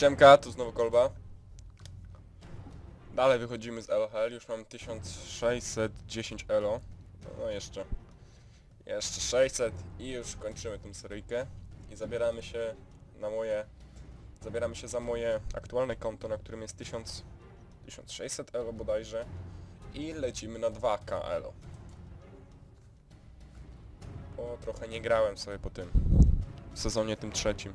Siemka, tu znowu kolba. Dalej wychodzimy z LHL, już mam 1610 elo. No jeszcze. Jeszcze 600 i już kończymy tą seryjkę. I zabieramy się na moje... Zabieramy się za moje aktualne konto, na którym jest 1000, 1600 elo bodajże. I lecimy na 2k elo. Bo trochę nie grałem sobie po tym. Sezonie tym trzecim.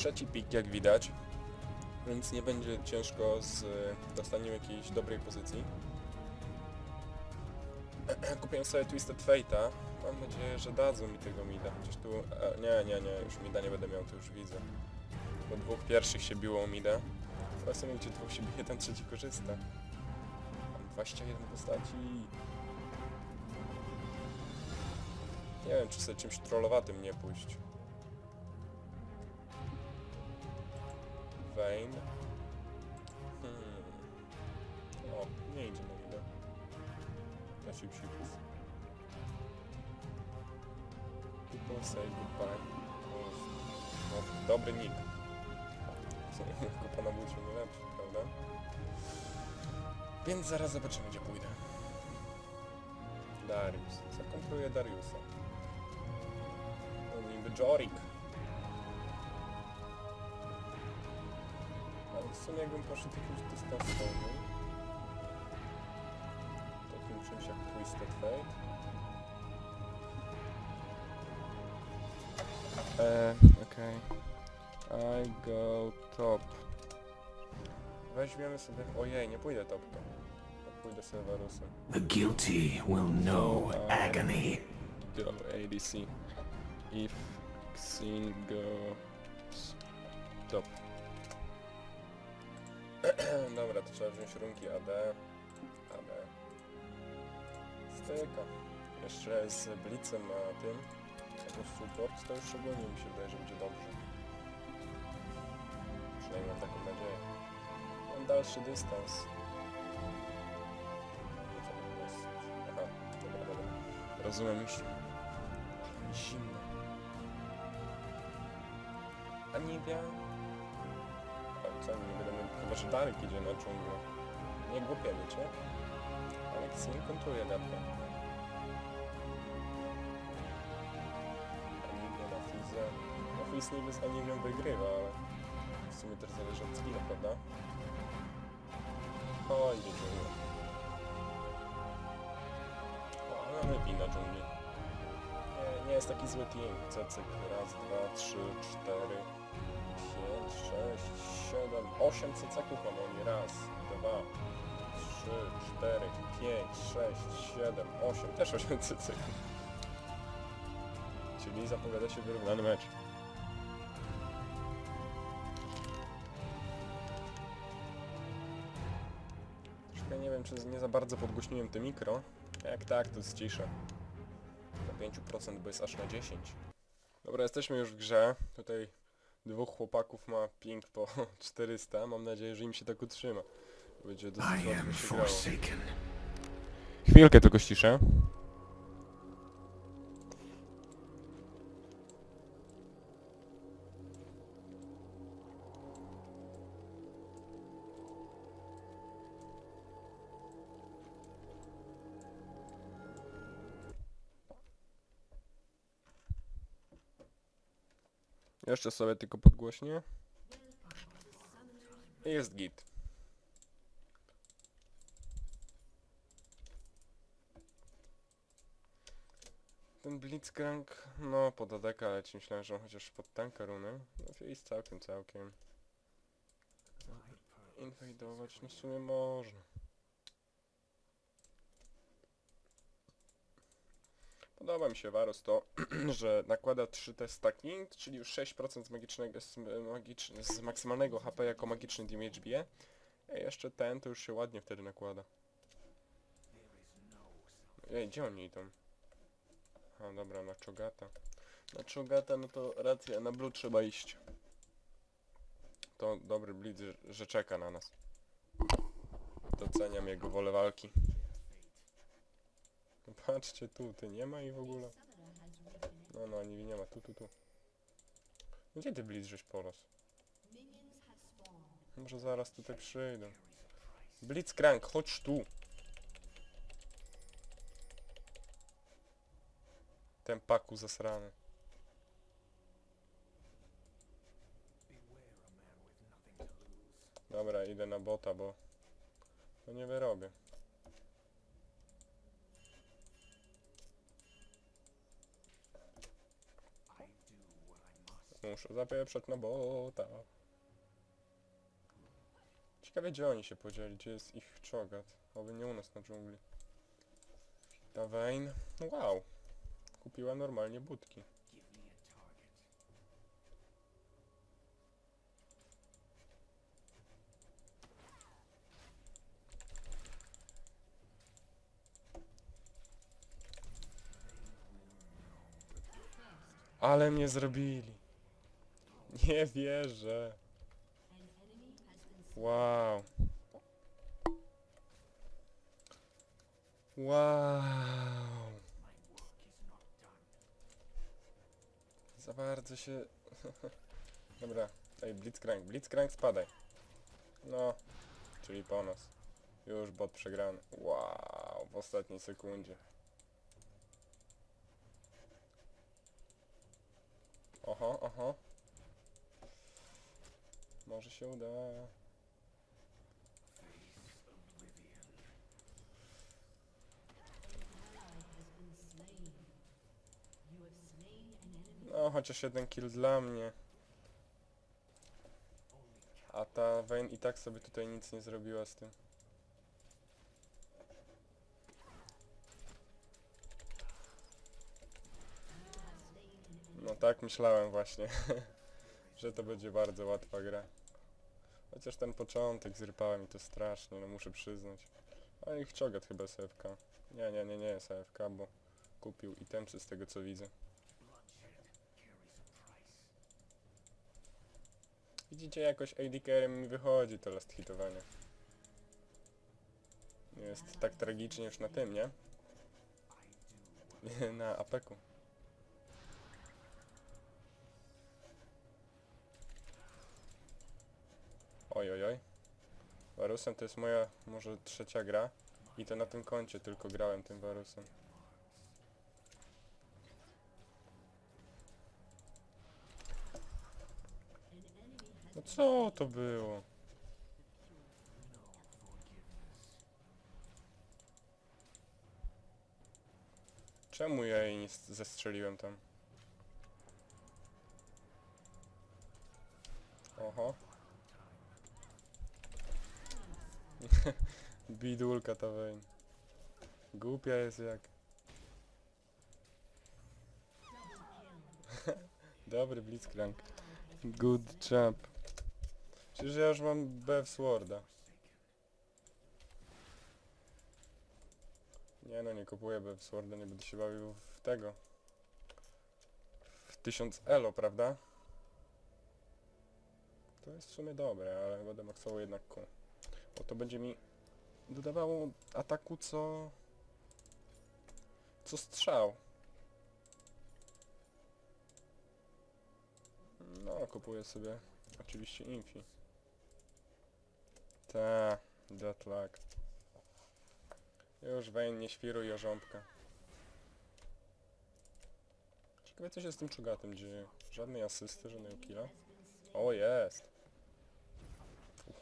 Trzeci pik jak widać, więc nie będzie ciężko z dostaniem jakiejś dobrej pozycji. Kupiłem sobie Twisted Fate'a. Mam nadzieję, że dadzą mi tego mida. Chociaż tu... E, nie, nie, nie, już mida nie będę miał, to już widzę. Bo dwóch pierwszych się biło mida. Teraz sobie gdzie dwóch się bije, ten trzeci korzysta. Mam 21 postaci. Nie wiem, czy sobie czymś trollowatym nie pójść. Vayne. Hmm. O, nie idzie na niego. Na psikus. People say goodbye. No, dobry nick. Kupa na bucie nie lepszy, prawda? Więc zaraz zobaczymy gdzie pójdę. Darius. Zakontruję Dariusa. No niby Jorik. W sumie jakbym poszedł jakimś dystansowym, takim czymś jak Twisted Fate. Eee, okej. I go top. Weźmiemy sobie... Ojej, nie pójdę topką. Pójdę sobie Varusem. The guilty will know agony. Go ADC. If Xin goes top. Dobra, to trzeba wziąć runki AD. AD. Styka. Jeszcze z Blitzem na tym. Jako support, to już szczególnie mi się wydaje, że będzie dobrze. Przynajmniej mam taką nadzieję. Mam dalszy dystans. Aha, dobra, dobra. Rozumiem już. Zimno. A co, nie będę że Darek idzie na dżunglę. Nie głupie wiecie? Aleksin kontruje Darka. Anivia na Fizę. No Fiz niby z Anivią wygrywa, ale w sumie też zależy od skilla, prawda? O, idzie dżungla. O, ale mamy wina dżungli. Nie, nie jest taki zły team. Cecyk. Raz, dwa, trzy, cztery, pięć, sześć, siedem, osiem cecaków mam oni. Raz, dwa, trzy, cztery, pięć, sześć, siedem, osiem. Też osiem cecaków. Czyli zapowiada się wyrównany mecz. Troszkę nie wiem, czy nie za bardzo podgłośniłem te mikro. Jak tak, to jest cisza. Na 5%, bo jest aż na 10. Dobra, jesteśmy już w grze. Tutaj dwóch chłopaków ma ping po 400. Mam nadzieję, że im się tak utrzyma. Będzie dosyć I łatwo am się grało. forsaken. Chwilkę tylko ściszę. Jeszcze sobie tylko podgłośnię. I jest git. Ten Blitzcrank, no pod ADK leci, myślałem, że on chociaż pod tanka runy. No jest całkiem, całkiem. Inwajdować, no w sumie można. Podoba mi się Varus to, że nakłada 3 stacking, czyli już 6% z magicznego, z, z maksymalnego HP jako magiczny damage bije. Jeszcze ten to już się ładnie wtedy nakłada. Ej, gdzie oni idą? A dobra, na Czogata. Na Czogata, no to racja, na Blue trzeba iść. To dobry blitz, że czeka na nas. Doceniam jego wolę walki. Patrzcie tu, ty nie ma i w ogóle. No, no, Niwi nie ma. Tu, tu, tu. Gdzie ty Blitz żeś poros? Może zaraz tutaj przyjdą. Blitzcrank, chodź tu! Ten paku zasrany. Dobra, idę na bota, bo to nie wyrobię. Muszę zapieprzać na bota. Ciekawie gdzie oni się podzieli, gdzie jest ich czogat. Oby nie u nas na dżungli. Dawain. Wow. Kupiła normalnie budki. Ale mnie zrobili. Nie wierzę. Wow. Wow. Za bardzo się... Dobra, ej, Blitzcrank, Blitzcrank spadaj. No, czyli po nas. Już bot przegrany. Wow, w ostatniej sekundzie. Oho, oho. Może się uda. No, chociaż jeden kill dla mnie. A ta Vayne i tak sobie tutaj nic nie zrobiła z tym. No tak myślałem właśnie, że to będzie bardzo łatwa gra. Chociaż ten początek zrypałem i to strasznie, no muszę przyznać. A ich czogat chyba SFK. Nie, nie, nie, nie jest AFK, bo kupił itemcy z tego co widzę. Widzicie, jakoś AD mi wychodzi to last hitowanie. Nie Jest tak tragicznie już na tym? Nie, na apeku. Oj, oj, oj. Varusem to jest moja może trzecia gra. I to na tym koncie tylko grałem tym Varusem. No co to było? Czemu ja jej nie zestrzeliłem tam? Oho. Bidulka ta Wayne. Głupia jest jak. Dobry Blitzcrank. Good jump. Przecież ja już mam BF Sworda. Nie no, nie kupuję BF Sworda, nie będę się bawił w tego. W 1000 elo, prawda? To jest w sumie dobre, ale będę maksował jednak Q. Bo to będzie mi dodawało ataku co... Co strzał. No, kupuję sobie oczywiście Infi. Ta, that luck. Już Wayne nie świruj orząbka. Ciekawe co się z tym czugatem dzieje. Żadnej asysty, żadnego killa. O, jest!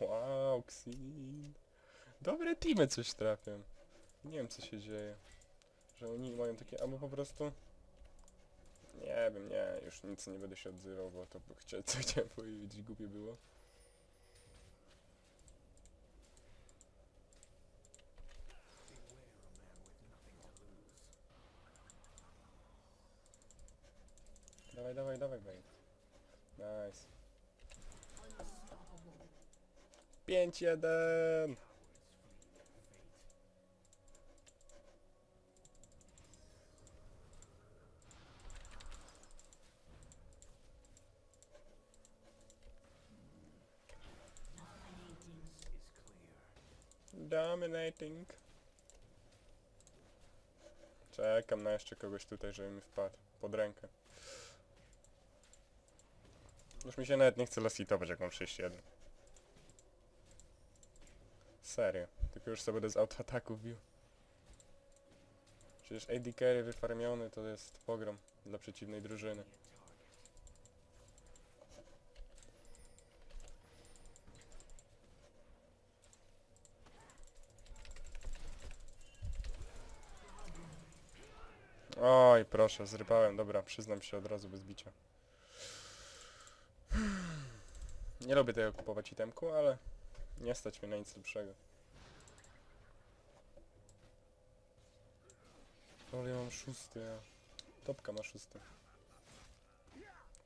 Wow, Xin. Dobre teamy coś trafią. Nie wiem co się dzieje. Że oni mają takie, albo po prostu... Nie wiem, nie, już nic nie będę się odzywał, bo to chcia, co chciałem powiedzieć, głupie było. Dawaj, dawaj, dawaj, Wayne. Nice. 5-1! Dominating. Czekam na jeszcze kogoś tutaj, żeby mi wpadł. pod rękę. Już mi się nawet nie chce lasitować jak mam 6-1. Serio. Tylko już sobie będę z autoataków bił. Przecież AD carry wyfarmiony to jest pogrom dla przeciwnej drużyny. Oj, proszę, zrypałem. Dobra, przyznam się od razu bez bicia. Nie lubię tego kupować itemku, ale nie stać mnie na nic lepszego. Ale ja mam szósty, a topka ma szósty.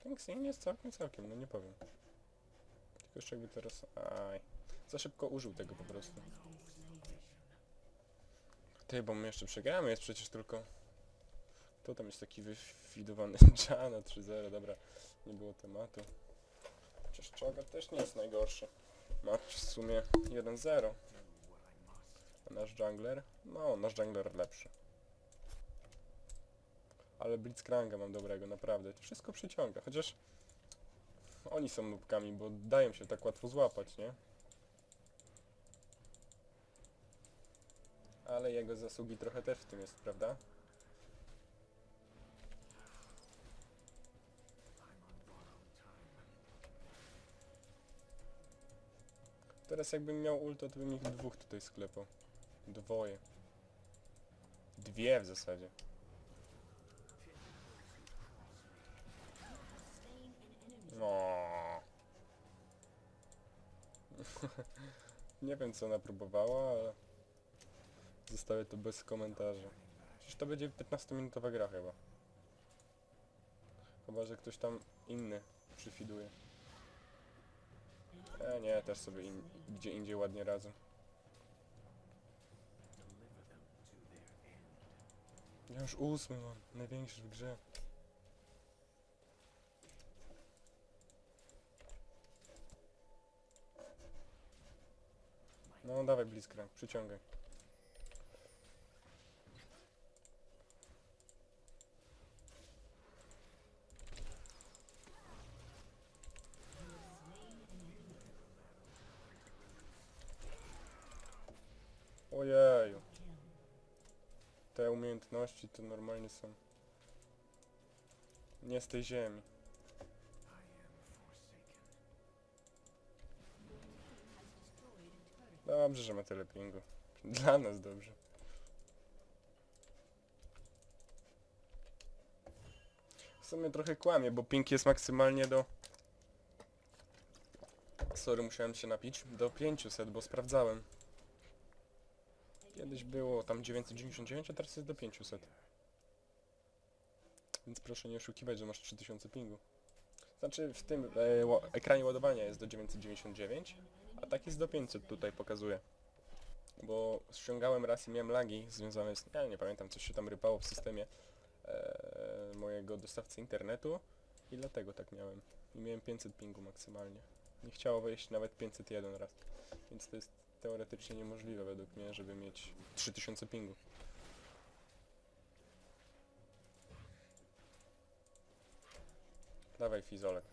Ten Xin jest całkiem całkiem, no nie powiem. Tylko jeszcze jakby teraz... Aj. Za szybko użył tego po prostu. Ty, bo my jeszcze przegramy, jest przecież tylko... Kto tam jest taki wywidowany? Jana 3-0, dobra. Nie było tematu. Chociaż Choga też nie jest najgorszy. Ma w sumie 1-0. A nasz jungler? No, nasz jungler lepszy. Ale Blitzcranga mam dobrego, naprawdę. Wszystko przyciąga, chociaż... Oni są nubkami, bo dają się tak łatwo złapać, nie? Ale jego zasługi trochę też w tym jest, prawda? Teraz jakbym miał ulto, to bym ich dwóch tutaj sklepał. Dwoje. Dwie w zasadzie. No. Nie wiem co ona próbowała, ale zostawię to bez komentarza. Przecież to będzie 15-minutowa gra chyba. Chyba, że ktoś tam inny przyfiduje. E, nie, też sobie in, gdzie indziej ładnie radzą. Ja już ósmy mam, największy w grze. No dawaj Blitzcrank, przyciągaj. Te umiejętności to normalnie są nie z tej ziemi. Dobrze, że ma tyle pingu. Dla nas dobrze. W sumie trochę kłamie, bo ping jest maksymalnie do... Sorry, musiałem się napić. Do 500, bo sprawdzałem. Kiedyś było tam 999, a teraz jest do 500. Więc proszę nie oszukiwać, że masz 3000 pingu. Znaczy w tym e, ekranie ładowania jest do 999, a tak jest do 500 tutaj pokazuje. Bo ściągałem raz i miałem lagi związane z... Ja nie pamiętam, coś się tam rypało w systemie e, mojego dostawcy internetu i dlatego tak miałem. I miałem 500 pingu maksymalnie. Nie chciało wejść nawet 501 raz. Więc to jest teoretycznie niemożliwe według mnie, żeby mieć 3000 pingu. Dawaj fizolek.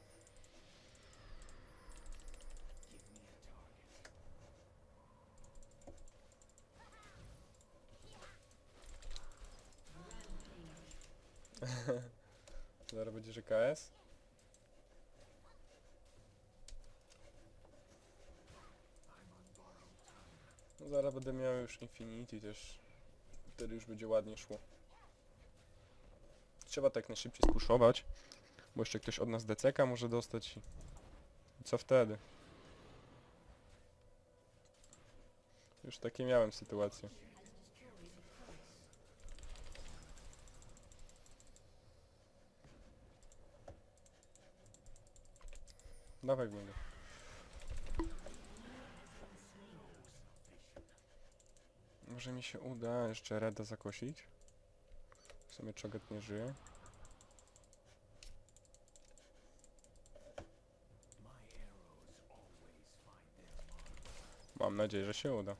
Zaraz będzie, KS? No zaraz będę miał już Infinity też. Wtedy już będzie ładnie szło. Trzeba tak najszybciej spuszować, bo jeszcze ktoś od nas DCK może dostać i... co wtedy? Już takie miałem sytuacje. Dawaj w Może mi się uda jeszcze Reda zakosić. W sumie Czogat nie żyje. Mam nadzieję, że się uda.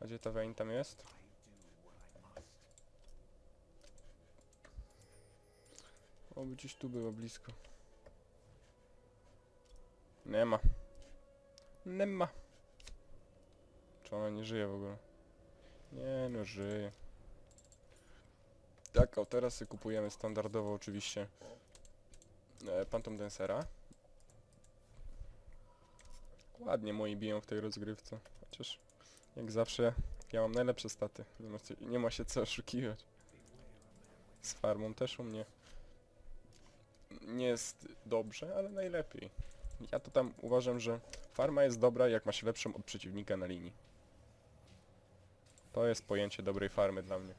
A gdzie ta Wayne tam jest? Oby gdzieś tu było blisko. Nie ma. Nie ma. Czy ona nie żyje w ogóle? Nie no, żyje. Tak, o teraz kupujemy standardowo oczywiście e, Phantom Dancera. Ładnie moi biją w tej rozgrywce. Chociaż jak zawsze ja mam najlepsze staty. Nie ma, nie ma się co oszukiwać. Z farmą też u mnie nie jest dobrze, ale najlepiej. Ja to tam uważam, że farma jest dobra jak ma się lepszą od przeciwnika na linii. To jest pojęcie dobrej farmy dla mnie.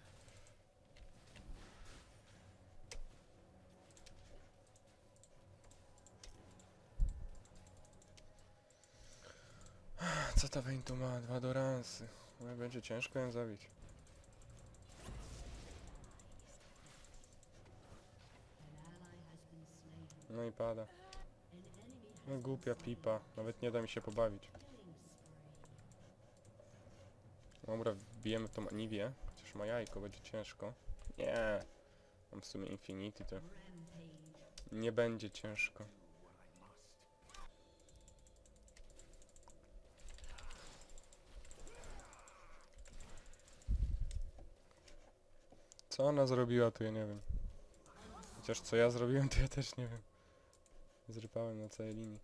Co ta tu ma? Dwa doransy. No, będzie ciężko ją zabić. No i pada. No głupia pipa. Nawet nie da mi się pobawić. Dobra, wbijemy tą Aniwię. Chociaż ma jajko, będzie ciężko. Nie. Mam w sumie Infinity, to nie będzie ciężko. Co ona zrobiła, to ja nie wiem. Chociaż co ja zrobiłem, to ja też nie wiem. Zrypałem na całej linii.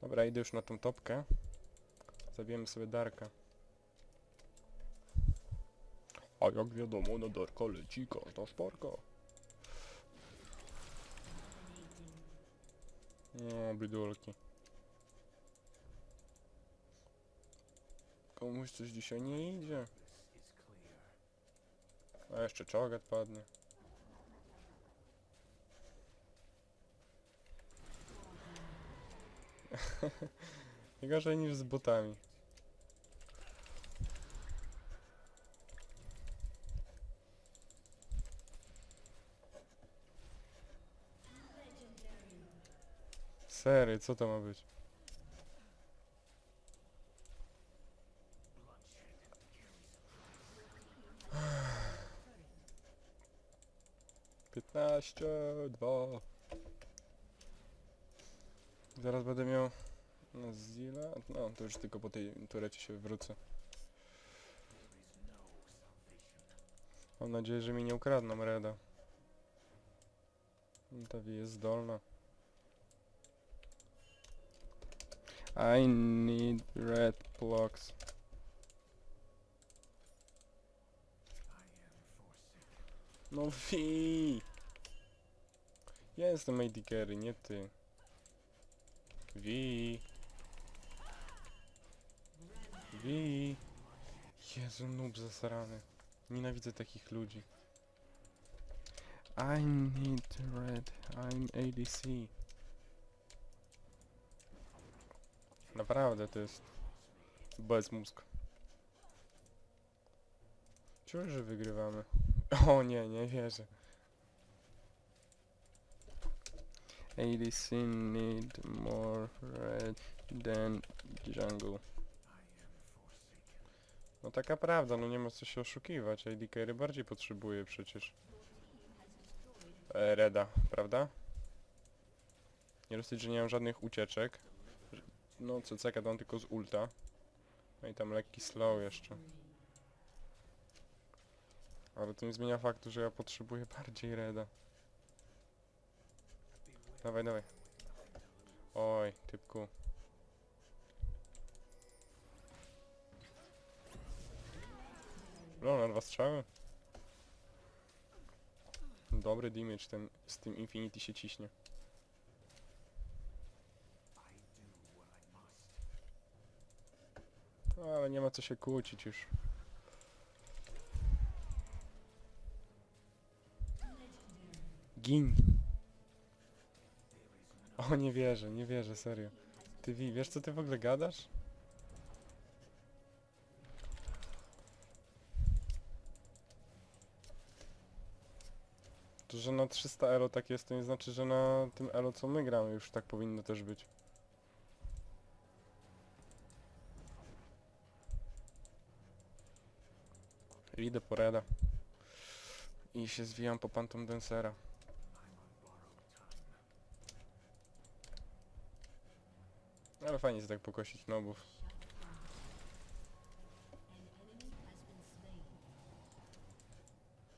Dobra, idę już na tą topkę. Zabijemy sobie Darka. A jak wiadomo, na Darka leci każda szparka. No, bydulki. Komuś coś dzisiaj nie idzie. A jeszcze czogat padnie. gorzej niż z botami. Sery, co to ma być? Piętnaście, dwa. Zaraz będę miał na Zilla. No, to już tylko po tej turecie się wrócę. Mam nadzieję, że mi nie ukradną Reda. Ta jest zdolna. I need red blocks. No Wi! Ja jestem AD carry, nie ty. Wi. Wi. Jezu, noob zasrany. Nienawidzę takich ludzi. I need red. I'm ADC. Naprawdę to jest bez mózgu. Czuję, że wygrywamy. O nie, nie wierzę. ADC need more red than jungle. No taka prawda, no nie ma co się oszukiwać. AD carry bardziej potrzebuje przecież. E, Reda, prawda? Nie dosyć, że nie mam żadnych ucieczek. No CC dam tylko z ulta. No i tam lekki slow jeszcze. Ale to nie zmienia faktu, że ja potrzebuję bardziej Reda. Dawaj, dawaj. Oj, typku. No, na dwa strzały. Dobry damage ten z tym Infinity się ciśnie. No, ale nie ma co się kłócić już. Gin. O, nie wierzę, nie wierzę, serio. Ty wiesz co ty w ogóle gadasz? To, że na 300 elo tak jest, to nie znaczy, że na tym elo co my gramy już tak powinno też być. Idę po Reda. I się zwijam po Pantom Dancera. Ale fajnie jest tak pokosić nobów.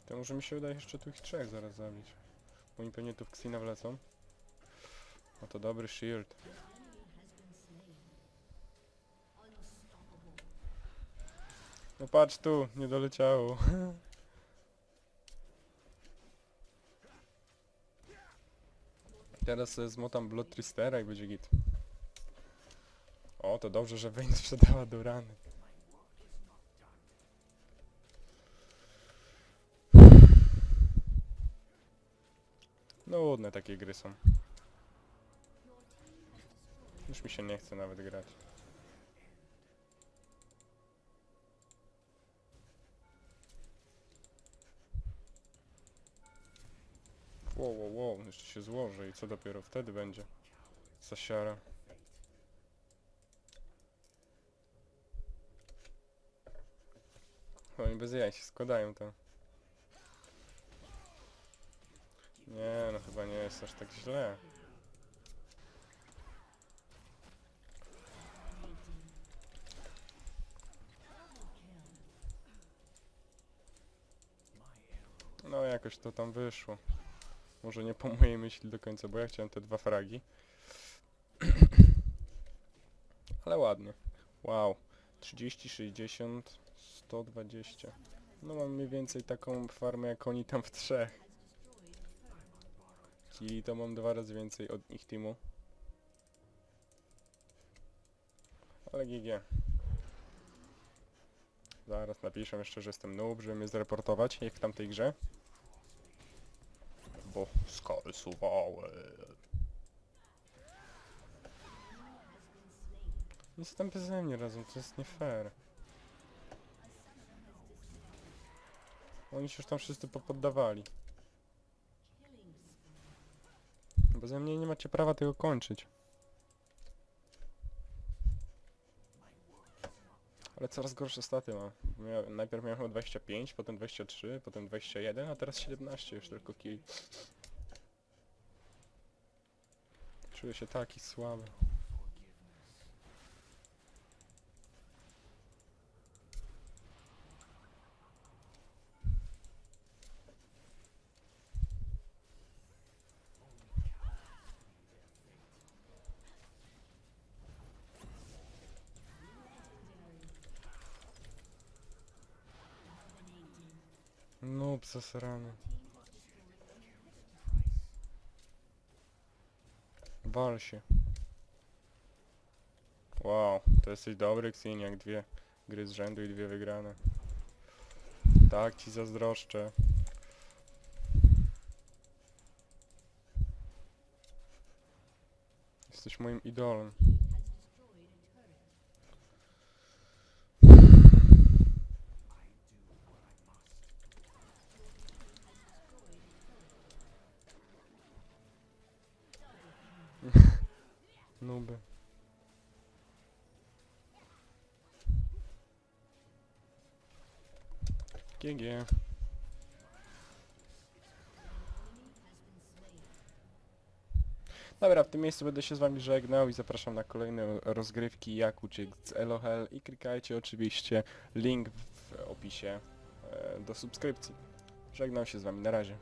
To może mi się uda jeszcze tu ich trzech zaraz zabić. Bo oni pewnie tu w Xina wlecą. No to dobry shield. No patrz tu, nie doleciało. Teraz sobie zmotam Blood Tristera i będzie git. To dobrze, że Vayne sprzedała do rany. No ładne takie gry są. Już mi się nie chce nawet grać. Wow, wow, wow, jeszcze się złoży i co dopiero wtedy będzie? Zasiara. Bez jaj się składają tam. Nie, no chyba nie jest aż tak źle. No jakoś to tam wyszło. Może nie po mojej myśli do końca, bo ja chciałem te dwa fragi. Ale ładnie. Wow. 30, 60, 120. No mam mniej więcej taką farmę jak oni tam w trzech. Czyli to mam dwa razy więcej od nich teamu. Ale GG. Zaraz napiszę jeszcze, że jestem noob, żeby mnie zreportować, jak w tamtej grze. Bo skalsowałem. Nic tam beze mnie razem, to jest nie fair. Oni się już tam wszyscy popoddawali. Beze mnie nie macie prawa tego kończyć. Ale coraz gorsze staty mam. Mia najpierw miałem chyba 25, potem 23, potem 21, a teraz 17 już tylko kill. Czuję się taki słaby. Noob zasrany. Wal się. Wow, to jesteś dobry Xin, jak dwie gry z rzędu i dwie wygrane. Tak ci zazdroszczę. Jesteś moim idolem. GG. Dobra, w tym miejscu będę się z wami żegnał i zapraszam na kolejne rozgrywki jak uciec z Elohel i klikajcie oczywiście link w opisie e, do subskrypcji. Żegnam się z wami, na razie.